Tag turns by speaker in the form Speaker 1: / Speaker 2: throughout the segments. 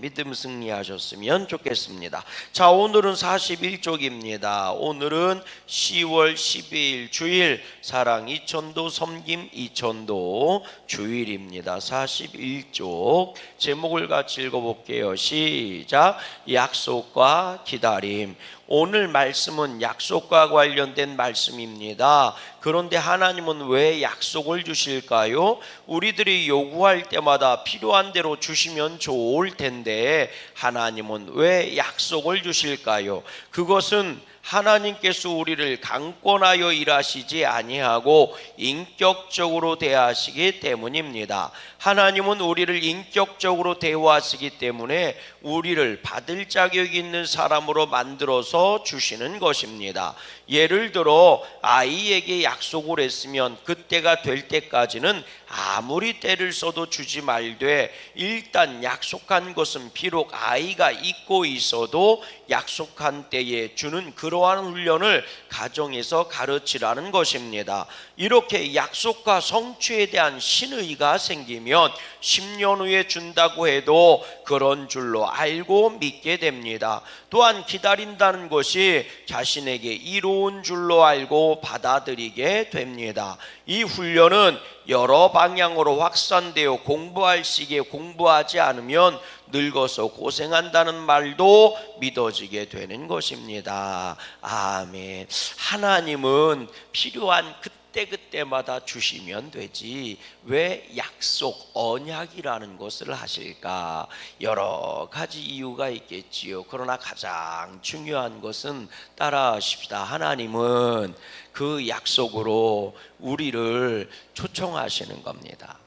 Speaker 1: 믿음 승리하셨으면 좋겠습니다. 자, 오늘은 41쪽입니다. 오늘은 10월 12일 주일 사랑 이천도 섬김 이천도 주일입니다. 41쪽 제목을 같이 읽어 볼게요. 시작. 약속과 기다림. 오늘 말씀은 약속과 관련된 말씀입니다. 그런데 하나님은 왜 약속을 주실까요? 우리들이 요구할 때마다 필요한 대로 주시면 좋을 텐데 하나님은 왜 약속을 주실까요? 그것은 하나님께서 우리를 강권하여 일하시지 아니하고 인격적으로 대하시기 때문입니다. 하나님은 우리를 인격적으로 대우하시기 때문에 우리를 받을 자격 있는 사람으로 만들어서 주시는 것입니다. 예를 들어 아이에게 약속을 했으면 그때가 될 때까지는 아무리 때를 써도 주지 말되 일단 약속한 것은 비록 아이가 잊고 있어도 약속한 때에 주는 그러한 훈련을 가정에서 가르치라는 것입니다. 이렇게 약속과 성취에 대한 신의가 생기 면 10년 후에 준다고 해도 그런 줄로 알고 믿게 됩니다. 또한 기다린다는 것이 자신에게 이로운 줄로 알고 받아들이게 됩니다. 이 훈련은 여러 방향으로 확산되어 공부할 시기에 공부하지 않으면 늙어서 고생한다는 말도 믿어지게 되는 것입니다. 아멘. 하나님은 필요한 그 때그때마다 주시면 되지 왜 약속 언약이라는 것을 하실까? 여러 가지 이유가 있겠지요. 그러나 가장 중요한 것은 따라하십시다. 하나님은 그 약속으로 우리를 초청하시는 겁니다.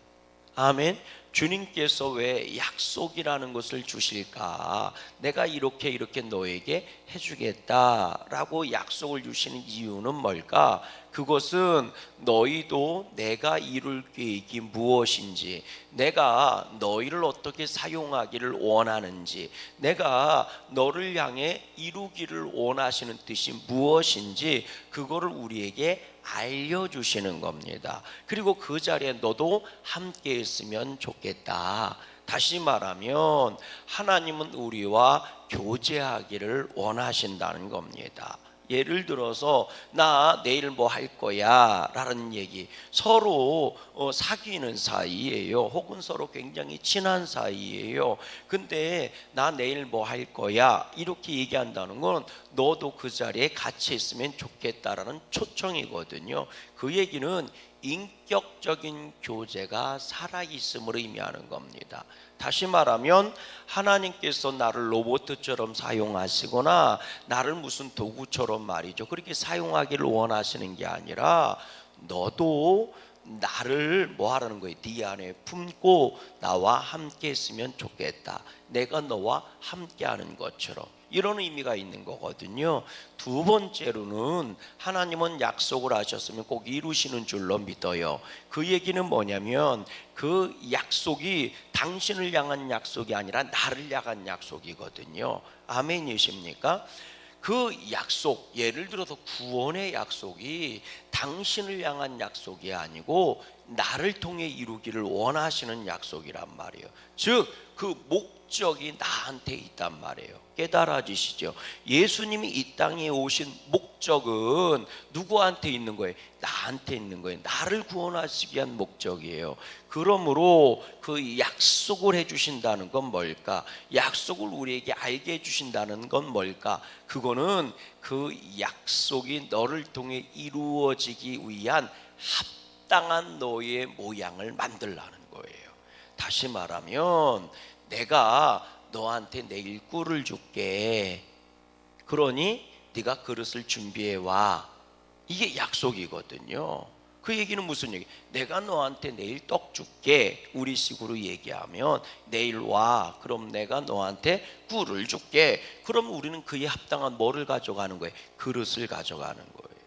Speaker 1: 아멘 주님께서 왜 약속이라는 것을 주실까? 내가 이렇게 이렇게 너에게 해주겠다라고 약속을 주시는 이유는 뭘까? 그것은 너희도 내가 이룰 계획이 무엇인지, 내가 너희를 어떻게 사용하기를 원하는지, 내가 너를 향해 이루기를 원하시는 뜻이 무엇인지, 그거를 우리에게 알려주시는 겁니다. 그리고 그 자리에 너도 함께 있으면 좋겠다. 다시 말하면 하나님은 우리와 교제하기를 원하신다는 겁니다. 예를 들어서 나 내일 뭐 할 거야? 라는 얘기. 서로 어, 사귀는 사이예요. 혹은 서로 굉장히 친한 사이예요. 근데 나 내일 뭐 할 거야? 이렇게 얘기한다는 건 너도 그 자리에 같이 있으면 좋겠다라는 초청이거든요 그 얘기는 인격적인 교제가 살아있음을 의미하는 겁니다. 다시 말하면 하나님께서 나를 로봇처럼 사용하시거나 나를 무슨 도구처럼 말이죠. 그렇게 사용하기를 원하시는 게 아니라 너도 나를 뭐 하라는 거예요? 네 안에 품고 나와 함께 했으면 좋겠다. 내가 너와 함께 하는 것처럼 이런 의미가 있는 거거든요. 두 번째로는 하나님은 약속을 하셨으면 꼭 이루시는 줄로 믿어요. 그 얘기는 뭐냐면 그 약속이 당신을 향한 약속이 아니라 나를 향한 약속이거든요. 아멘이십니까? 그 약속, 예를 들어서 구원의 약속이 당신을 향한 약속이 아니고 나를 통해 이루기를 원하시는 약속이란 말이에요. 즉, 그 목적이 나한테 있단 말이에요. 깨달아지시죠? 예수님이 이 땅에 오신 목적은 누구한테 있는 거예요? 나한테 있는 거예요. 나를 구원하시기 위한 목적이에요. 그러므로 그 약속을 해주신다는 건 뭘까? 약속을 우리에게 알게 해주신다는 건 뭘까? 그거는 그 약속이 너를 통해 이루어지기 위한 합 당한 너의 모양을 만들라는 거예요. 다시 말하면 내가 너한테 내일 꿀을 줄게. 그러니 네가 그릇을 준비해 와. 이게 약속이거든요. 그 얘기는 무슨 얘기? 내가 너한테 내일 떡 줄게. 우리식으로 얘기하면 내일 와. 그럼 내가 너한테 꿀을 줄게. 그럼 우리는 그에 합당한 뭐를 가져가는 거예요? 그릇을 가져가는 거예요.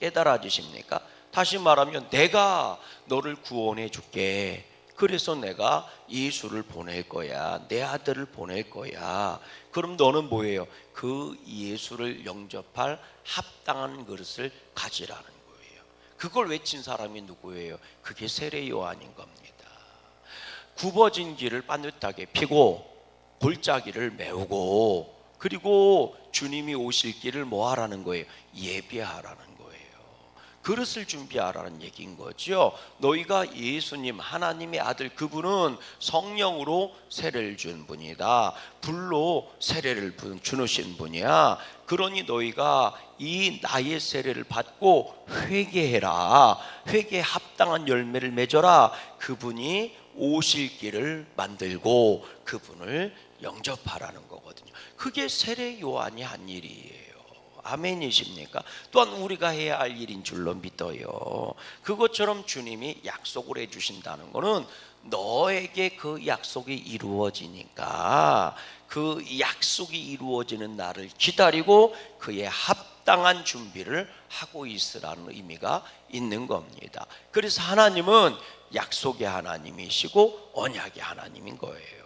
Speaker 1: 깨달아지십니까? 다시 말하면 내가 너를 구원해 줄게. 그래서 내가 예수를 보낼 거야. 내 아들을 보낼 거야. 그럼 너는 뭐예요? 그 예수를 영접할 합당한 그릇을 가지라는 거예요. 그걸 외친 사람이 누구예요? 그게 세례 요한인 겁니다. 굽어진 길을 빠듯하게 피고 골짜기를 메우고 그리고 주님이 오실 길을 뭐 하라는 거예요? 예비하라는 거예요. 그릇을 준비하라는 얘기인 거죠. 너희가 예수님 하나님의 아들 그분은 성령으로 세례를 준 분이다. 불로 세례를 부- 주누신 분이야. 그러니 너희가 이 나의 세례를 받고 회개해라. 회개에 합당한 열매를 맺어라. 그분이 오실 길을 만들고 그분을 영접하라는 거거든요. 그게 세례 요한이 한 일이에요. 아멘이십니까? 또한 우리가 해야 할 일인 줄로 믿어요. 그것처럼 주님이 약속을 해 주신다는 것은 너에게 그 약속이 이루어지니까 그 약속이 이루어지는 날을 기다리고 그의 합당한 준비를 하고 있으라는 의미가 있는 겁니다. 그래서 하나님은 약속의 하나님이시고 언약의 하나님인 거예요.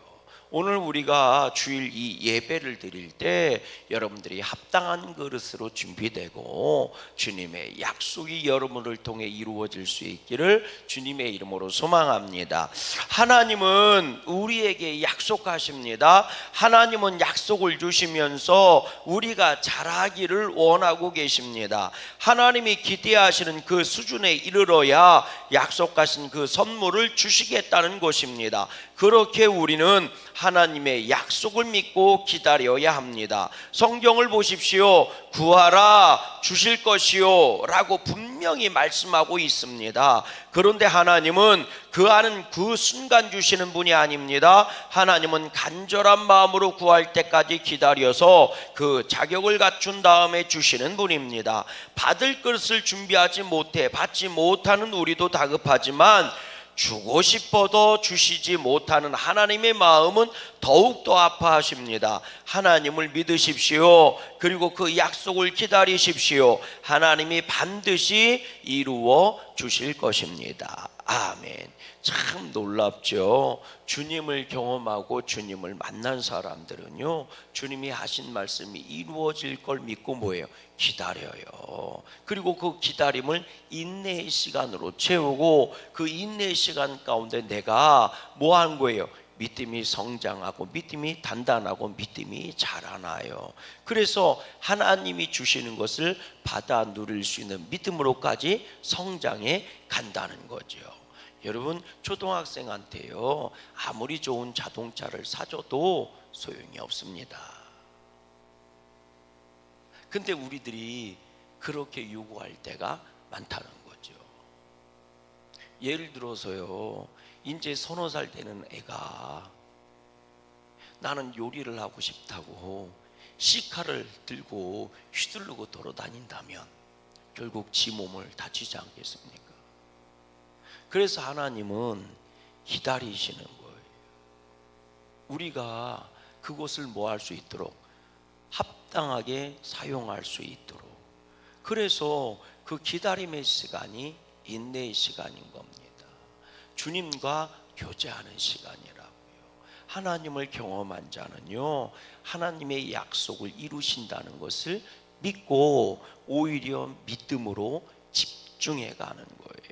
Speaker 1: 오늘 우리가 주일 이 예배를 드릴 때 여러분들이 합당한 그릇으로 준비되고 주님의 약속이 여러분을 통해 이루어질 수 있기를 주님의 이름으로 소망합니다. 하나님은 우리에게 약속하십니다. 하나님은 약속을 주시면서 우리가 잘하기를 원하고 계십니다. 하나님이 기대하시는 그 수준에 이르러야 약속하신 그 선물을 주시겠다는 것입니다. 그렇게 우리는 하나님의 약속을 믿고 기다려야 합니다. 성경을 보십시오. 구하라 주실 것이요 라고 분명히 말씀하고 있습니다. 그런데 하나님은 그 아는 그 순간 주시는 분이 아닙니다. 하나님은 간절한 마음으로 구할 때까지 기다려서 그 자격을 갖춘 다음에 주시는 분입니다. 받을 것을 준비하지 못해 받지 못하는 우리도 다급하지만 주고 싶어도 주시지 못하는 하나님의 마음은 더욱더 아파하십니다. 하나님을 믿으십시오. 그리고 그 약속을 기다리십시오. 하나님이 반드시 이루어 주실 것입니다. 아멘. 참 놀랍죠. 주님을 경험하고 주님을 만난 사람들은요, 주님이 하신 말씀이 이루어질 걸 믿고 뭐예요? 기다려요. 그리고 그 기다림을 인내의 시간으로 채우고 그 인내의 시간 가운데 내가 뭐한 거예요? 믿음이 성장하고 믿음이 단단하고 믿음이 자라나요. 그래서 하나님이 주시는 것을 받아 누릴 수 있는 믿음으로까지 성장해 간다는 거죠. 여러분 초등학생한테요 아무리 좋은 자동차를 사줘도 소용이 없습니다. 근데 우리들이 그렇게 요구할 때가 많다는 거죠. 예를 들어서요, 이제 서너 살 되는 애가 나는 요리를 하고 싶다고 시카를 들고 휘두르고 돌아다닌다면 결국 지 몸을 다치지 않겠습니까? 그래서 하나님은 기다리시는 거예요. 우리가 그것을 뭐 할 수 있도록 합당하게 사용할 수 있도록 그래서 그 기다림의 시간이 인내의 시간인 겁니다. 주님과 교제하는 시간이라고요. 하나님을 경험한 자는요, 하나님의 약속을 이루신다는 것을 믿고 오히려 믿음으로 집중해 가는 거예요.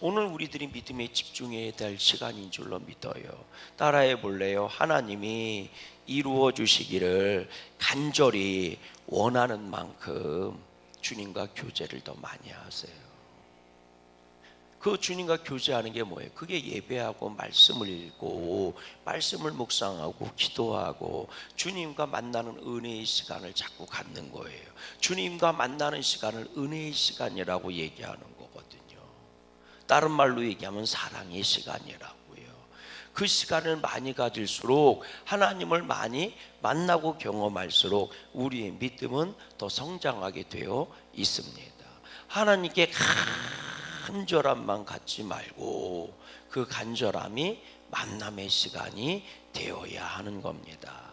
Speaker 1: 오늘 우리들이 믿음에 집중해야 될 시간인 줄로 믿어요. 따라해 볼래요? 하나님이 이루어 주시기를 간절히 원하는 만큼 주님과 교제를 더 많이 하세요. 그 주님과 교제하는 게 뭐예요? 그게 예배하고 말씀을 읽고 말씀을 묵상하고 기도하고 주님과 만나는 은혜의 시간을 자꾸 갖는 거예요. 주님과 만나는 시간을 은혜의 시간이라고 얘기하는. 다른 말로 얘기하면 사랑의 시간이라고요. 그 시간을 많이 가질수록 하나님을 많이 만나고 경험할수록 우리의 믿음은 더 성장하게 되어 있습니다. 하나님께 간절함만 갖지 말고 그 간절함이 만남의 시간이 되어야 하는 겁니다.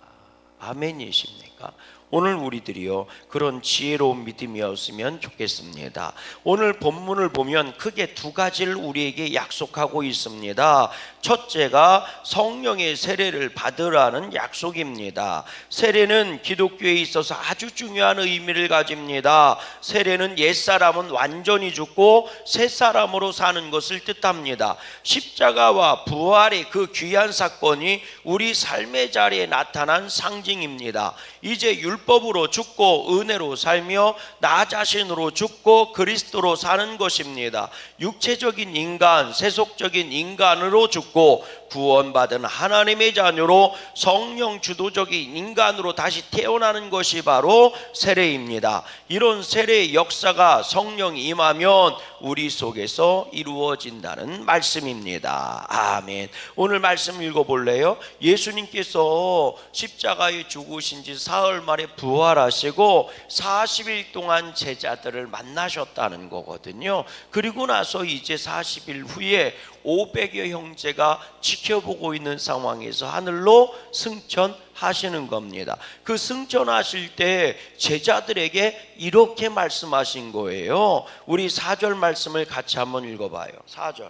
Speaker 1: 아멘이십니까? 오늘 우리들이요 그런 지혜로운 믿음이었으면 좋겠습니다. 오늘 본문을 보면 크게 두 가지를 우리에게 약속하고 있습니다. 첫째가 성령의 세례를 받으라는 약속입니다. 세례는 기독교에 있어서 아주 중요한 의미를 가집니다. 세례는 옛 사람은 완전히 죽고 새 사람으로 사는 것을 뜻합니다. 십자가와 부활의 그 귀한 사건이 우리 삶의 자리에 나타난 상징 입니다. 이제 율법으로 죽고 은혜로 살며 나 자신으로 죽고 그리스도로 사는 것입니다. 육체적인 인간, 세속적인 인간으로 죽고 구원받은 하나님의 자녀로 성령 주도적인 인간으로 다시 태어나는 것이 바로 세례입니다. 이런 세례의 역사가 성령이 임하면 우리 속에서 이루어진다는 말씀입니다. 아멘. 오늘 말씀 읽어볼래요? 예수님께서 십자가에 죽으신 지 사흘 만에 부활하시고 40일 동안 제자들을 만나셨다는 거거든요. 그리고 나서 이제 40일 후에 500여 형제가 지켜보고 있는 상황에서 하늘로 승천하시는 겁니다. 그 승천하실 때 제자들에게 이렇게 말씀하신 거예요. 우리 4절 말씀을 같이 한번 읽어봐요. 4절.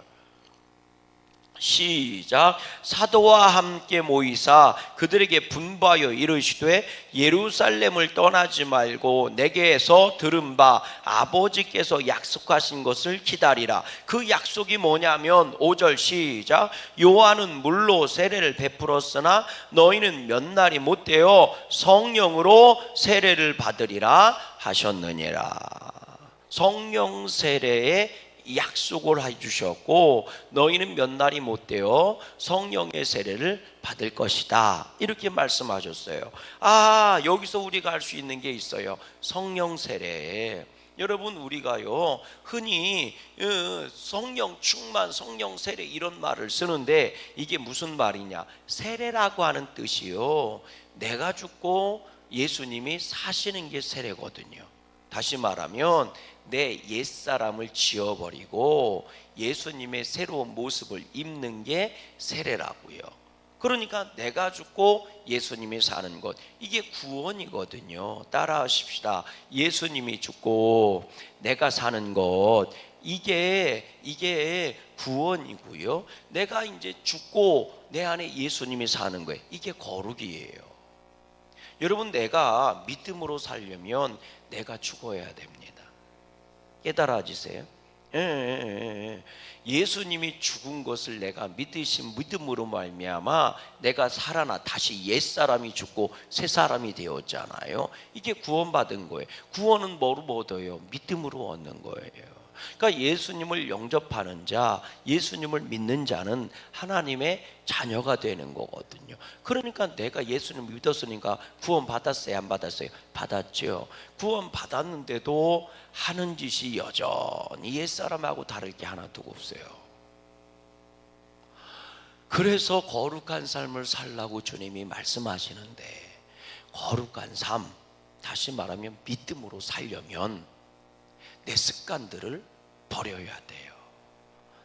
Speaker 1: 시작. 사도와 함께 모이사 그들에게 분부하여 이르시되 예루살렘을 떠나지 말고 내게서 들은 바 아버지께서 약속하신 것을 기다리라. 그 약속이 뭐냐면 5절 시작. 요한은 물로 세례를 베풀었으나 너희는 몇 날이 못 되어 성령으로 세례를 받으리라 하셨느니라. 성령 세례의 약속을 해주셨고 너희는 몇 날이 못 되어 성령의 세례를 받을 것이다 이렇게 말씀하셨어요. 아 여기서 우리가 알수 있는 게 있어요. 성령 세례. 여러분 우리가요 흔히 어, 성령 충만, 성령 세례 이런 말을 쓰는데 이게 무슨 말이냐? 세례라고 하는 뜻이요. 내가 죽고 예수님이 사시는 게 세례거든요. 다시 말하면 내 옛사람을 지워버리고 예수님의 새로운 모습을 입는 게 세례라고요. 그러니까 내가 죽고 예수님이 사는 것 이게 구원이거든요. 따라하십시다. 예수님이 죽고 내가 사는 것 이게 이게 구원이고요. 내가 이제 죽고 내 안에 예수님이 사는 거예요. 이게 거룩이에요. 여러분 내가 믿음으로 살려면 내가 죽어야 됩니다. 깨달아지세요? 예, 예, 예. 수님이 죽은 것을 내가 믿으신 믿음으로 말미암아 내가 살아나 다시 옛 사람이 죽고 새 사람이 되었잖아요. 이게 구원받은 거예요. 구원은 뭐로 얻어요? 믿음으로 얻는 거예요. 그러니까 예수님을 영접하는 자, 예수님을 믿는 자는 하나님의 자녀가 되는 거거든요. 그러니까 내가 예수님 믿었으니까 구원 받았어요, 안 받았어요? 받았죠. 구원 받았는데도 하는 짓이 여전히 옛 사람하고 다를 게 하나도 없어요. 그래서 거룩한 삶을 살라고 주님이 말씀하시는데 거룩한 삶 다시 말하면 믿음으로 살려면 내 습관들을 버려야 돼요.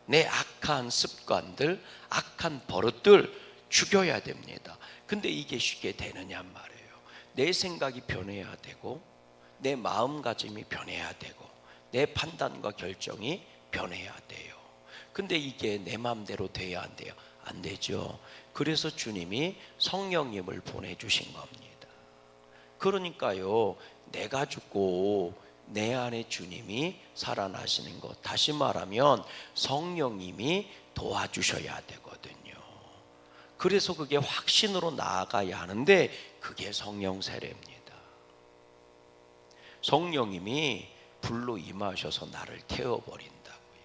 Speaker 1: 내 악한 습관들, 악한 버릇들 죽여야 됩니다. 근데 이게 쉽게 되느냐 말이에요. 내 생각이 변해야 되고, 내 마음가짐이 변해야 되고, 내 판단과 결정이 변해야 돼요. 근데 이게 내 마음대로 돼야 안 돼요. 안 되죠. 그래서 주님이 성령님을 보내주신 겁니다. 그러니까요, 내가 죽고 내 안에 주님이 살아나시는 것. 다시 말하면 성령님이 도와주셔야 되거든요. 그래서 그게 확신으로 나아가야 하는데 그게 성령 세례입니다. 성령님이 불로 임하셔서 나를 태워버린다고요.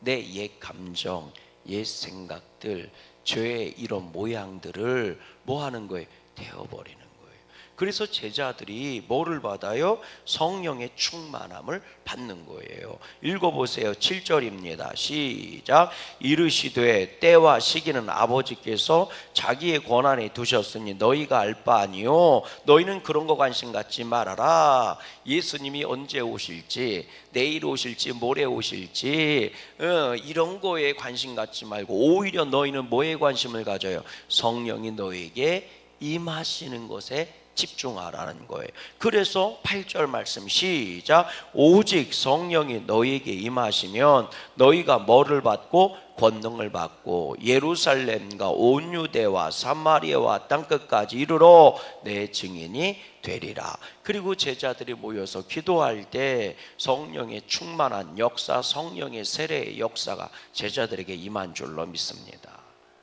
Speaker 1: 내 옛 감정, 옛 생각들, 죄의 이런 모양들을 뭐 하는 거예요? 태워버리는 그래서 제자들이 뭐를 받아요? 성령의 충만함을 받는 거예요. 읽어보세요. 7절입니다. 시작. 이르시되 때와 시기는 아버지께서 자기의 권한에 두셨으니 너희가 알 바 아니요. 너희는 그런 거 관심 갖지 말아라. 예수님이 언제 오실지, 내일 오실지, 모레 오실지, 어, 이런 거에 관심 갖지 말고 오히려 너희는 뭐에 관심을 가져요? 성령이 너에게 임하시는 것에 집중하라는 거예요. 그래서 8절 말씀 시작 오직 성령이 너희에게 임하시면 너희가 뭐를 받고 권능을 받고 예루살렘과 온 유대와 사마리아와 땅 끝까지 이르러 내 증인이 되리라. 그리고 제자들이 모여서 기도할 때 성령의 충만한 역사, 성령의 세례의 역사가 제자들에게 임한 줄로 믿습니다.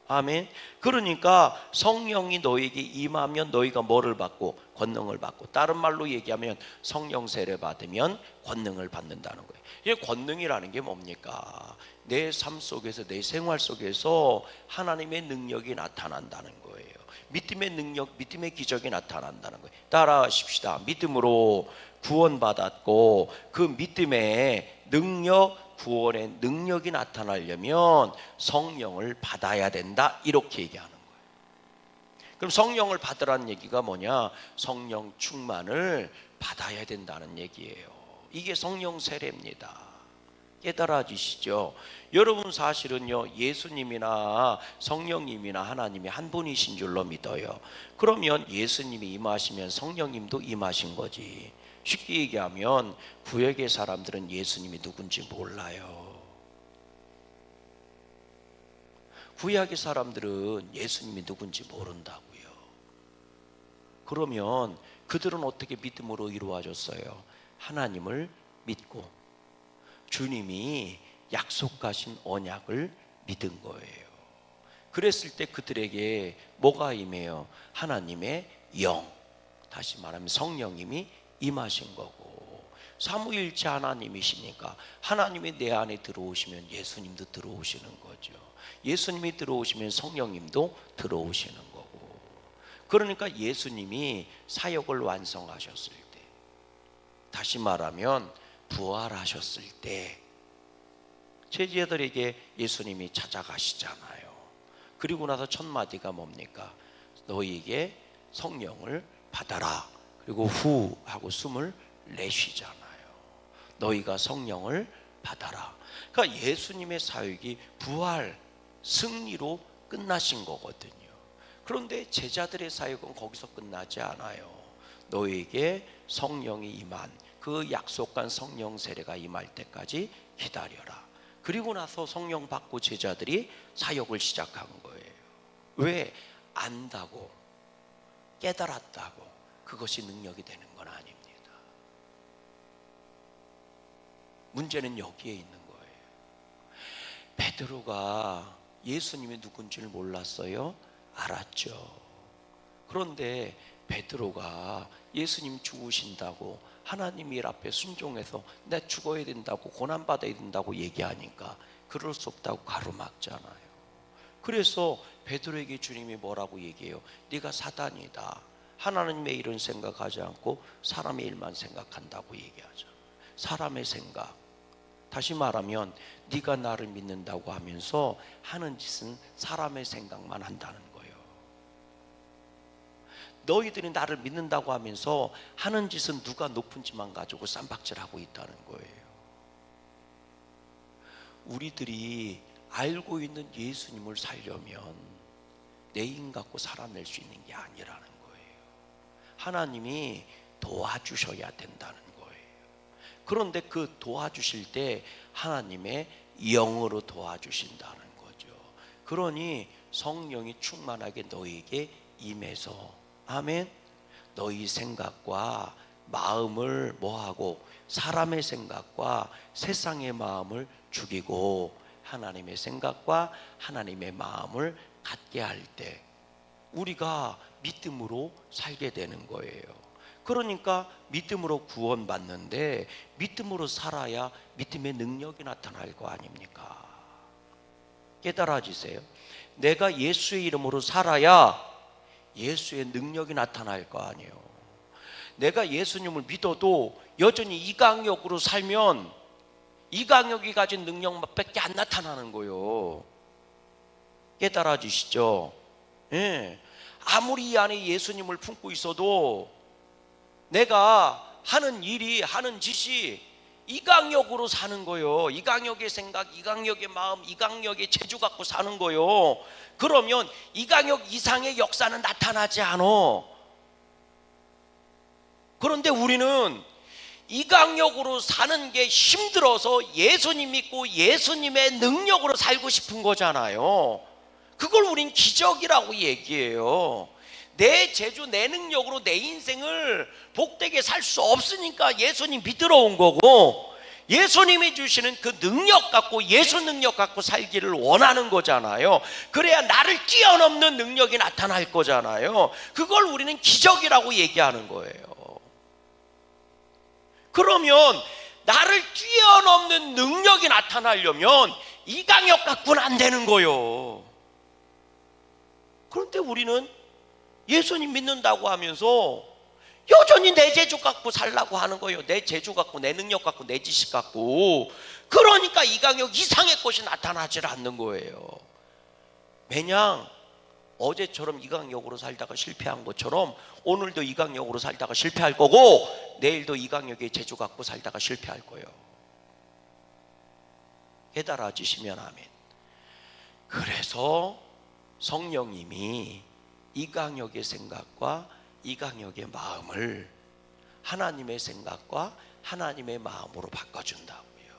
Speaker 1: 아멘. 그러니까 성령이 너에게 임하면 너희가 뭐를 받고 권능을 받고 다른 말로 얘기하면 성령 세례 받으면 권능을 받는다는 거예요. 이게 권능이라는 게 뭡니까? 내 삶 속에서 내 생활 속에서 하나님의 능력이 나타난다는 거예요. 믿음의 능력, 믿음의 기적이 나타난다는 거예요. 따라하십시다. 믿음으로 구원받았고 그 믿음의 능력 구원의 능력이 나타나려면 성령을 받아야 된다 이렇게 얘기하는 거예요. 그럼 성령을 받으라는 얘기가 뭐냐? 성령 충만을 받아야 된다는 얘기예요. 이게 성령 세례입니다. 깨달아지시죠? 여러분 사실은요 예수님이나 성령님이나 하나님이 한 분이신 줄로 믿어요. 그러면 예수님이 임하시면 성령님도 임하신 거지. 쉽게 얘기하면 구역의 사람들은 예수님이 누군지 몰라요. 구약의 사람들은 예수님이 누군지 모른다고요. 그러면 그들은 어떻게 믿음으로 이루어졌어요? 하나님을 믿고 주님이 약속하신 언약을 믿은 거예요. 그랬을 때 그들에게 뭐가 임해요? 하나님의 영. 다시 말하면 성령님이 임하신 거고 사무일체 하나님이시니까 하나님이 내 안에 들어오시면 예수님도 들어오시는 거죠. 예수님이 들어오시면 성령님도 들어오시는 거고. 그러니까 예수님이 사역을 완성하셨을 때 다시 말하면 부활하셨을 때 제자들에게 예수님이 찾아가시잖아요. 그리고 나서 첫 마디가 뭡니까? 너희에게 성령을 받아라. 그리고 후 하고 숨을 내쉬잖아요. 너희가 성령을 받아라. 그러니까 예수님의 사역이 부활 승리로 끝나신 거거든요. 그런데 제자들의 사역은 거기서 끝나지 않아요. 너에게 성령이 임한 그 약속한 성령 세례가 임할 때까지 기다려라. 그리고 나서 성령 받고 제자들이 사역을 시작한 거예요. 왜 안다고 깨달았다고 그것이 능력이 되는 건 아닙니다. 문제는 여기에 있는 거예요. 베드로가 예수님이 누군지를 몰랐어요? 알았죠. 그런데 베드로가 예수님 죽으신다고 하나님 일 앞에 순종해서 내 죽어야 된다고 고난 받아야 된다고 얘기하니까 그럴 수 없다고 가로막잖아요. 그래서 베드로에게 주님이 뭐라고 얘기해요? 네가 사단이다. 하나님의 일은 생각하지 않고 사람의 일만 생각한다고 얘기하죠. 사람의 생각. 다시 말하면 네가 나를 믿는다고 하면서 하는 짓은 사람의 생각만 한다는 거예요. 너희들이 나를 믿는다고 하면서 하는 짓은 누가 높은지만 가지고 쌈박질하고 있다는 거예요. 우리들이 알고 있는 예수님을 살려면 내 힘 갖고 살아낼 수 있는 게 아니라는 거예요. 하나님이 도와주셔야 된다는 거예요. 그런데 그 도와주실 때 하나님의 영으로 도와주신다는 거죠. 그러니 성령이 충만하게 너희에게 임해서 아멘. 너희 생각과 마음을 뭐하고 사람의 생각과 세상의 마음을 죽이고 하나님의 생각과 하나님의 마음을 갖게 할 때 우리가 믿음으로 살게 되는 거예요. 그러니까 믿음으로 구원받는데 믿음으로 살아야 믿음의 능력이 나타날 거 아닙니까? 깨달아지세요. 내가 예수의 이름으로 살아야 예수의 능력이 나타날 거 아니에요. 내가 예수님을 믿어도 여전히 이강역으로 살면 이강역이 가진 능력밖에 안 나타나는 거예요. 깨달아지시죠? 예. 아무리 이 안에 예수님을 품고 있어도 내가 하는 일이 하는 짓이 이강역으로 사는 거요. 이강역의 생각, 이강역의 마음, 이강역의 재주 갖고 사는 거요. 그러면 이강역 이상의 역사는 나타나지 않아. 그런데 우리는 이강역으로 사는 게 힘들어서 예수님 믿고 예수님의 능력으로 살고 싶은 거잖아요. 그걸 우린 기적이라고 얘기해요. 내 재주, 내 능력으로 내 인생을 복되게 살 수 없으니까 예수님 믿으러 온 거고 예수님이 주시는 그 능력 갖고 예수 능력 갖고 살기를 원하는 거잖아요. 그래야 나를 뛰어넘는 능력이 나타날 거잖아요. 그걸 우리는 기적이라고 얘기하는 거예요. 그러면 나를 뛰어넘는 능력이 나타나려면 이강역 갖고는 안 되는 거요. 그런데 우리는 예수님 믿는다고 하면서 여전히 내 재주 갖고 살라고 하는 거예요. 내 재주 갖고, 내 능력 갖고, 내 지식 갖고. 그러니까 이강역 이상의 것이 나타나질 않는 거예요. 매냥 어제처럼 이강역으로 살다가 실패한 것처럼 오늘도 이강역으로 살다가 실패할 거고 내일도 이강역의 재주 갖고 살다가 실패할 거예요. 깨달아 주시면 아멘. 그래서 성령님이 이강역의 생각과 이강역의 마음을 하나님의 생각과 하나님의 마음으로 바꿔준다고요.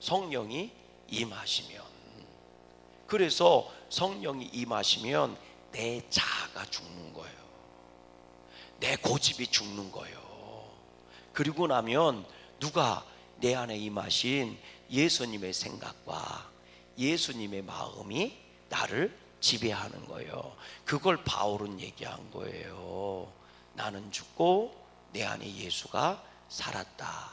Speaker 1: 성령이 임하시면. 그래서 성령이 임하시면 내 자아가 죽는 거예요. 내 고집이 죽는 거예요. 그리고 나면 누가 내 안에 임하신 예수님의 생각과 예수님의 마음이 나를 지배하는 거예요. 그걸 바울은 얘기한 거예요. 나는 죽고 내 안에 예수가 살았다.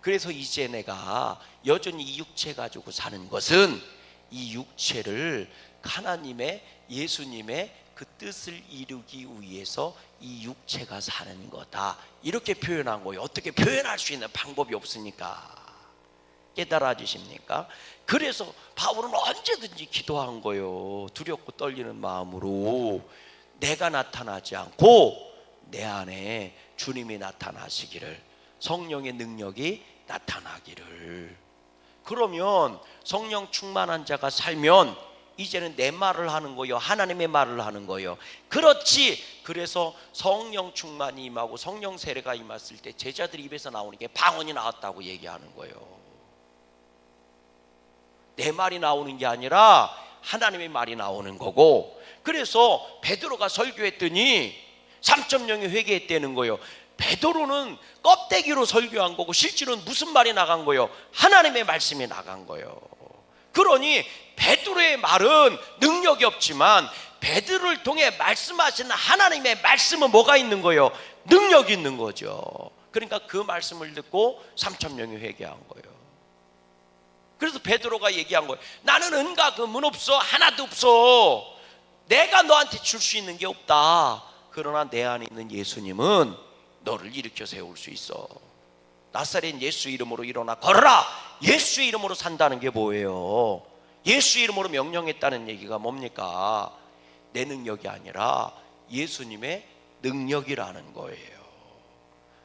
Speaker 1: 그래서 이제 내가 여전히 이 육체 가지고 사는 것은 이 육체를 하나님의 예수님의 그 뜻을 이루기 위해서 이 육체가 사는 거다. 이렇게 표현한 거예요. 어떻게 표현할 수 있는 방법이 없으니까. 깨달아 주십니까? 그래서 바울은 언제든지 기도한 거예요. 두렵고 떨리는 마음으로 내가 나타나지 않고 내 안에 주님이 나타나시기를 성령의 능력이 나타나기를 그러면 성령 충만한 자가 살면 이제는 내 말을 하는 거요. 하나님의 말을 하는 거요. 그렇지. 그래서 성령 충만이 임하고 성령 세례가 임했을 때 제자들 입에서 나오는 게 방언이 나왔다고 얘기하는 거예요. 내 말이 나오는 게 아니라 하나님의 말이 나오는 거고 그래서 베드로가 설교했더니 3.0이 회개했다는 거예요. 베드로는 껍데기로 설교한 거고 실제로는 무슨 말이 나간 거예요? 하나님의 말씀이 나간 거예요. 그러니 베드로의 말은 능력이 없지만 베드로를 통해 말씀하시는 하나님의 말씀은 뭐가 있는 거예요? 능력이 있는 거죠. 그러니까 그 말씀을 듣고 3.0이 회개한 거예요. 그래서 베드로가 얘기한 거예요. 나는 은과 금은 없어. 하나도 없어. 내가 너한테 줄 수 있는 게 없다. 그러나 내 안에 있는 예수님은 너를 일으켜 세울 수 있어. 나사렛 예수 이름으로 일어나 걸어라. 예수 이름으로 산다는 게 뭐예요? 예수 이름으로 명령했다는 얘기가 뭡니까? 내 능력이 아니라 예수님의 능력이라는 거예요.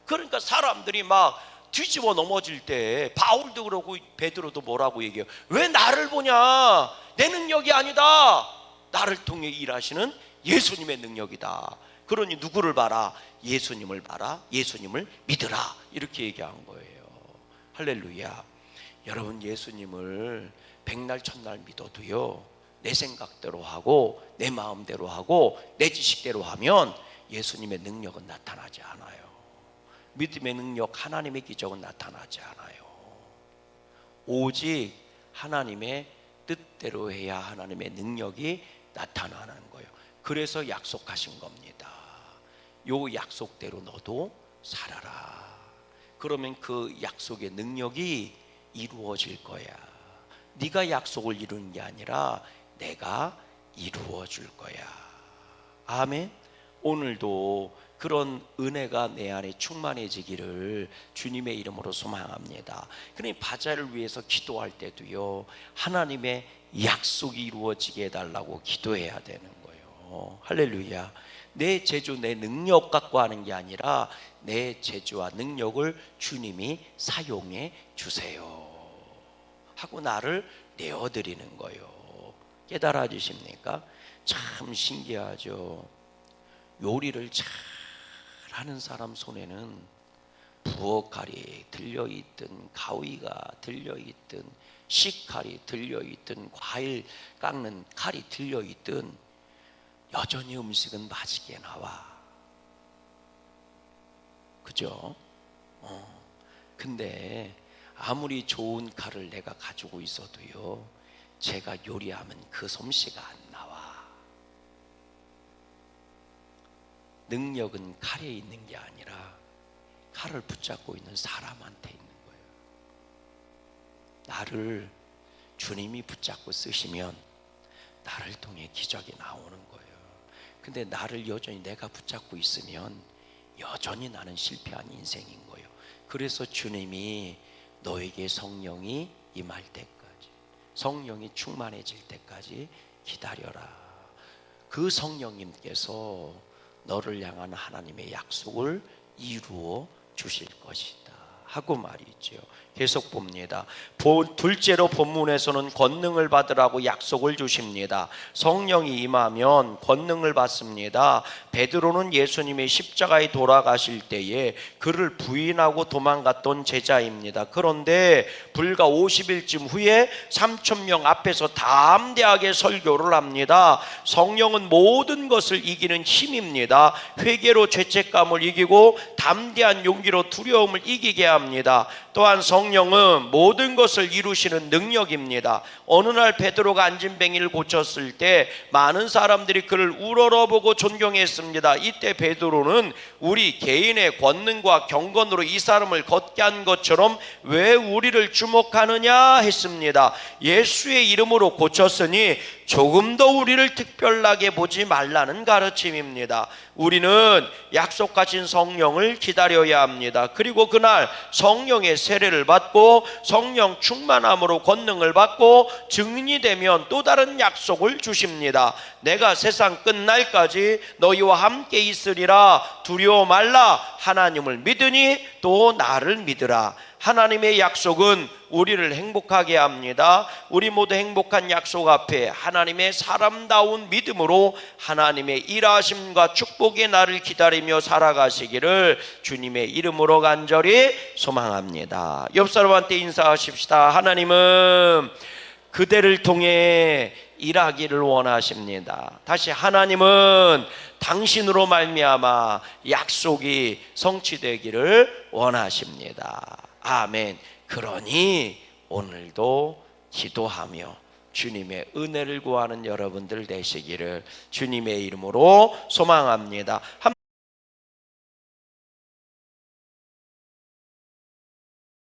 Speaker 1: 그러니까 사람들이 막 뒤집어 넘어질 때 바울도 그러고 베드로도 뭐라고 얘기해요? 왜 나를 보냐? 내 능력이 아니다. 나를 통해 일하시는 예수님의 능력이다. 그러니 누구를 봐라? 예수님을 봐라. 예수님을 믿으라. 이렇게 얘기한 거예요. 할렐루야. 여러분 예수님을 백날 첫날 믿어도요. 내 생각대로 하고 내 마음대로 하고 내 지식대로 하면 예수님의 능력은 나타나지 않아요. 믿음의 능력, 하나님의 기적은 나타나지 않아요. 오직 하나님의 뜻대로 해야 하나님의 능력이 나타나는 거예요. 그래서 약속하신 겁니다. 요 약속대로 너도 살아라. 그러면 그 약속의 능력이 이루어질 거야. 네가 약속을 이루는 게 아니라 내가 이루어 줄 거야. 아멘. 오늘도 그런 은혜가 내 안에 충만해지기를 주님의 이름으로 소망합니다. 그러니 바자를 위해서 기도할 때도요. 하나님의 약속이 이루어지게 해달라고 기도해야 되는 거예요. 할렐루야. 내 재주, 내 능력 갖고 하는 게 아니라 내 재주와 능력을 주님이 사용해 주세요. 하고 나를 내어드리는 거예요. 깨달아 주십니까? 참 신기하죠. 요리를 잘 하는 사람 손에는 부엌칼이 들려 있든 가위가 들려 있든 식칼이 들려 있든 과일 깎는 칼이 들려 있든 여전히 음식은 맛있게 나와. 그죠? 어. 근데 아무리 좋은 칼을 내가 가지고 있어도요, 제가 요리하면 그 솜씨가 안 나와. 능력은 칼에 있는 게 아니라 칼을 붙잡고 있는 사람한테 있는 거예요. 나를 주님이 붙잡고 쓰시면 나를 통해 기적이 나오는 거예요. 근데 나를 여전히 내가 붙잡고 있으면 여전히 나는 실패한 인생인 거예요. 그래서 주님이 너에게 성령이 임할 때까지 성령이 충만해질 때까지 기다려라. 그 성령님께서 너를 향한 하나님의 약속을 이루어 주실 것이다. 하고 말이죠. 계속 봅니다. 보- 둘째로 본문에서는 권능을 받으라고 약속을 주십니다. 성령이 임하면 권능을 받습니다. 베드로는 예수님의 십자가에 돌아가실 때에 그를 부인하고 도망갔던 제자입니다. 그런데 불과 50일쯤 후에 3천 명 앞에서 담대하게 설교를 합니다. 성령은 모든 것을 이기는 힘입니다. 회개로 죄책감을 이기고 담대한 용기로 두려움을 이기게 합니다. 합니다. 또한 성령은 모든 것을 이루시는 능력입니다. 어느 날 베드로가 안진뱅이를 고쳤을 때 많은 사람들이 그를 우러러보고 존경했습니다. 이때 베드로는 우리 개인의 권능과 경건으로 이 사람을 걷게 한 것처럼 왜 우리를 주목하느냐 했습니다. 예수의 이름으로 고쳤으니 조금 더 우리를 특별하게 보지 말라는 가르침입니다. 우리는 약속하신 성령을 기다려야 합니다. 그리고 그날 성령의 세례를 받고 성령 충만함으로 권능을 받고 증인이 되면 또 다른 약속을 주십니다. 내가 세상 끝날까지 너희와 함께 있으리라 두려워 말라 하나님을 믿으니 또 나를 믿으라. 하나님의 약속은 우리를 행복하게 합니다. 우리 모두 행복한 약속 앞에 하나님의 사람다운 믿음으로 하나님의 일하심과 축복의 날을 기다리며 살아가시기를 주님의 이름으로 간절히 소망합니다. 옆 사람한테 인사하십시다. 하나님은 그대를 통해 일하기를 원하십니다. 다시 하나님은 당신으로 말미암아 약속이 성취되기를 원하십니다. 아멘. 그러니 오늘도 기도하며 주님의 은혜를 구하는 여러분들 되시기를 주님의 이름으로 소망합니다. 한